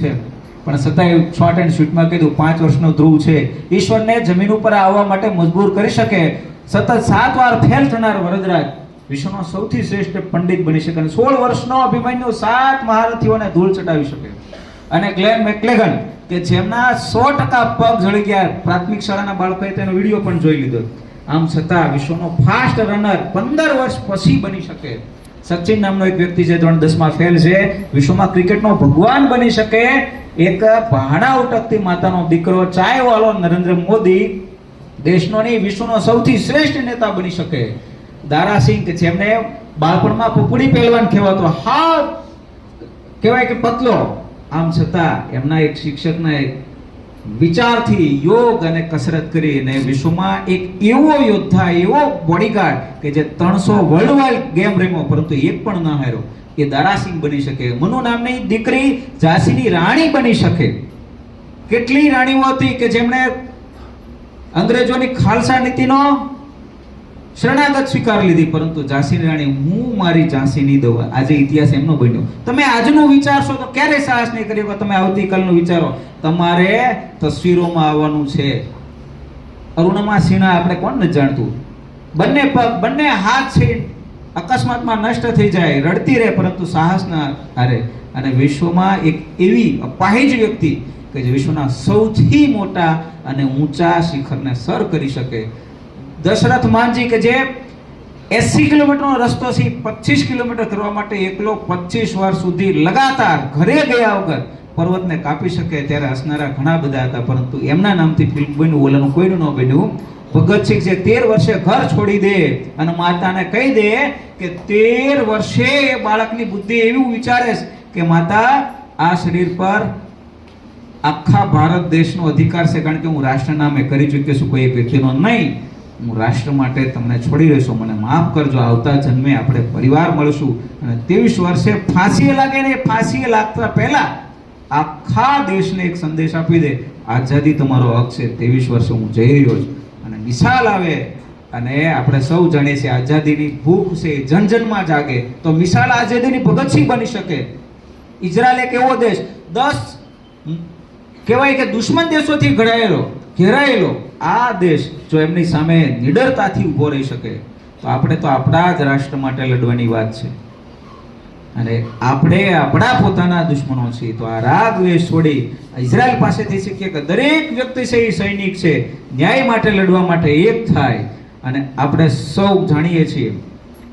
છે. પણ છતાંય શોર્ટ એન્ડ સ્વીટમાં કીધું, પાંચ વર્ષનો ધ્રુવ છે. ઈશ્વરને જમીન ઉપર આવવા માટે મજબૂર કરી શકે. સતત સાત વાર ફેલ થનાર વરદરાજ વિશ્વનો સૌથી શ્રેષ્ઠ પંડિત બની શકે અને સોળ વર્ષનો અભિમન્યુ સાત મહારથીઓને ધૂળ ચટાવી શકે. અને ગ્લેન મેકલેગન કે જેમના સો ટકા પગ જળી ગયા, પ્રાથમિક શાળાના બાળકોએ તેનો વીડિયો પણ જોઈ લીધો. આમ છતાં વિશ્વનો ફાસ્ટ રનર પંદર વર્ષ પછી બની શકે. સચિન નામનો એક વ્યક્તિ છે, ધોરણ દસમાં ફેલ છે. વિશ્વમાં ક્રિકેટનો ભગવાન બની શકે. એક ભાણા ઉટકતી માતાનો દીકરો ચાય વાળો નરેન્દ્ર મોદી દેશનો નહીં, વિશ્વનો સૌથી શ્રેષ્ઠ નેતા બની શકે. દારાસિંહ જેમને બાળપણમાં પુપડી પહેલવાન કહેવાતો હા કહેવાય કે પતલો. આમ છતાં એમના એક શિક્ષકના વિચારથી યોગ અને કસરત કરીને વિશ્વમાં એક એવો યોદ્ધા, એવો બોડીગાર્ડ કે જે ત્રણસો વર્લ્ડ વાઇડ ગેમ રમ્યો, પરંતુ એક પણ ના હાર્યો. એ દારાસિંહ બની શકે. મનુ નામની દીકરી ઝાંસીની રાણી બની શકે. કેટલી રાણીઓ હતી કે જેમણે અંગ્રેજોની ખાલસા નીતિનો શરણાગત સ્વીકાર લીધી, પરંતુ ઝાંસી રાણી, હું મારી ઝાંસીની દવા. આજે ઇતિહાસ એમનો બન્યો. તમે આજનું વિચારશો તો ક્યારે સાહસ નહીં કરી તમે આવતીકાલનું વિચારો. તમારે તસવીરોમાં આવવાનું છે. અરુણિમા સિંહા આપણે કોણ નથી જાણતું? બંને પગ, બંને હાથ છે. અકસ્માતમાં નષ્ટ થઈ જાય, રડતી રહે, પરંતુ સાહસ ના હારે અને વિશ્વમાં એક એવી અપાહિજ વ્યક્તિ કે જે વિશ્વના સૌથી મોટા અને ઊંચા શિખરને સર કરી શકે. દશરથ માનજી કે જે એસી કિલોમીટરનો રસ્તો છે પચીસ કિલોમીટર કરવા માટે એકલો પચીસ વર્ષ સુધી લગાતાર ઘરે ગયા વગર પર્વતને કાપી શકે ત્યારે હસનારા ઘણા બધા હતા, પરંતુ એમના નામથી ફિલ્મ બન્યું, ઓલાનું કોઈનું ન બન્યું. ભગતસિંહ જે તેર વર્ષે ઘર છોડી દે અને માતાને કહી દે કે તેર વર્ષે એ બાળકની બુદ્ધિ એવું વિચારે કે માતા, આ શરીર પર આખા ભારત દેશનો અધિકાર છે, કારણ કે હું રાષ્ટ્ર નામે કરી ચૂક્યો છું, કોઈ વ્યક્તિનો નહીં. હું રાષ્ટ્ર માટે તમને છોડી રહેશો મને માફ કરજો. આવતા જન્મે આપણે પરિવાર મળશું. અને ત્રેવીસ વર્ષે ફાંસીએ લાગે ને ફાંસીએ લાગતા પહેલા આખા દેશને એક સંદેશ આપી દે, આઝાદી તમારો હક છે. ત્રેવીસ વર્ષે હું જઈ રહ્યો છું. અને મિસાલ આવે અને આપણે સૌ જાણીએ છીએ આઝાદીની ભૂખ છે જનજનમાં જન જનમાં જાગે. તો મિસાલ આઝાદીની ભગતસિંહ બની શકે. ઇઝરાયલ એક એવો દેશ, દસ કહેવાય કે દુશ્મન દેશોથી ઘડાયેલો. ઘેરાયેલો આ દેશ જો એમની સામે નિડરતાથી ઊભો રહી શકે, તો આપણે તો આપણા જ રાષ્ટ્ર માટે લડવાની વાત છે. અને આપણે આપણા પોતાના દુશ્મનો છીએ, તો આ રાગ દ્વેષ છોડી ઇઝરાયલ પાસેથી શીખીએ કે દરેક વ્યક્તિ છે એ સૈનિક છે, ન્યાય માટે લડવા માટે એક થાય. અને આપણે સૌ જાણીએ છીએ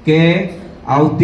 કે આવતી